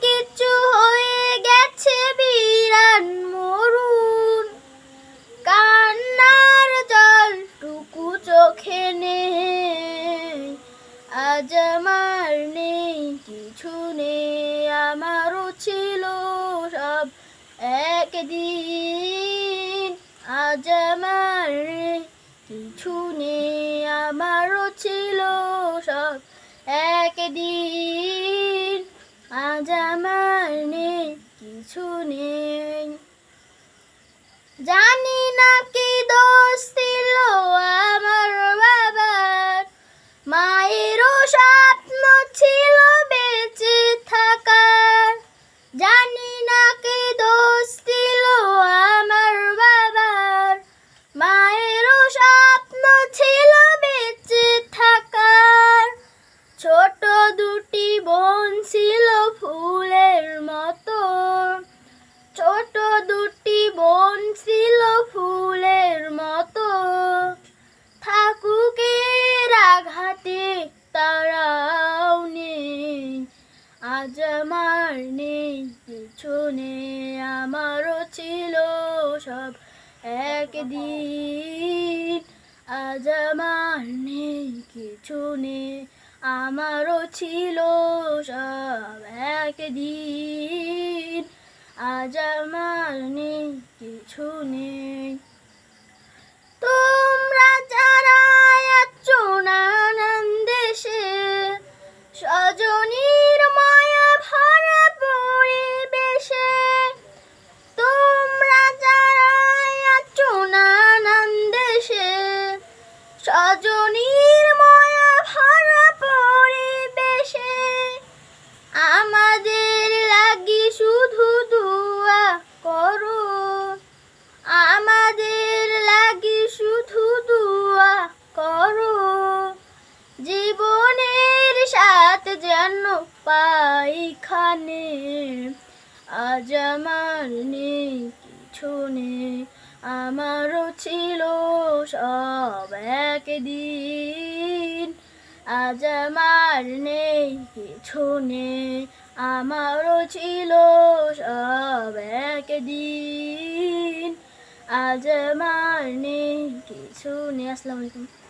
কিছু হয়ে গেছে বিরান মরুন। কান্নার জলটুকু চোখে নেই। আজ আমার নেই, কিছু নেই, আমারও ছিল সব একদিন। আজ আমার কিছু নেই, আমারও ছিল সব একদিন। আজ আমার নেই কিছু নেই। দুটি বোন ছিল ফুলের মতো। ছোট দুটি বোন ছিল ফুলের মতো। থাকুকের আঘাতে তারাও নেই, আজ আমার নেই কিছু নেই আমারও ছিল সব একদিন। আজ আমার নেই কিছু নেই আমারও ছিল সব একদিন। আজ আমার নেই কিছু নেই। যেন পাইখানে, আজ আমার নেই কিছু নেই। আমারও ছিল সব একদিন। আজ আমার নেই কিছু নেই, আমারও ছিল সব একদিন। আজ আমার নেই কিছু নেই। আসসালামু আলাইকুম।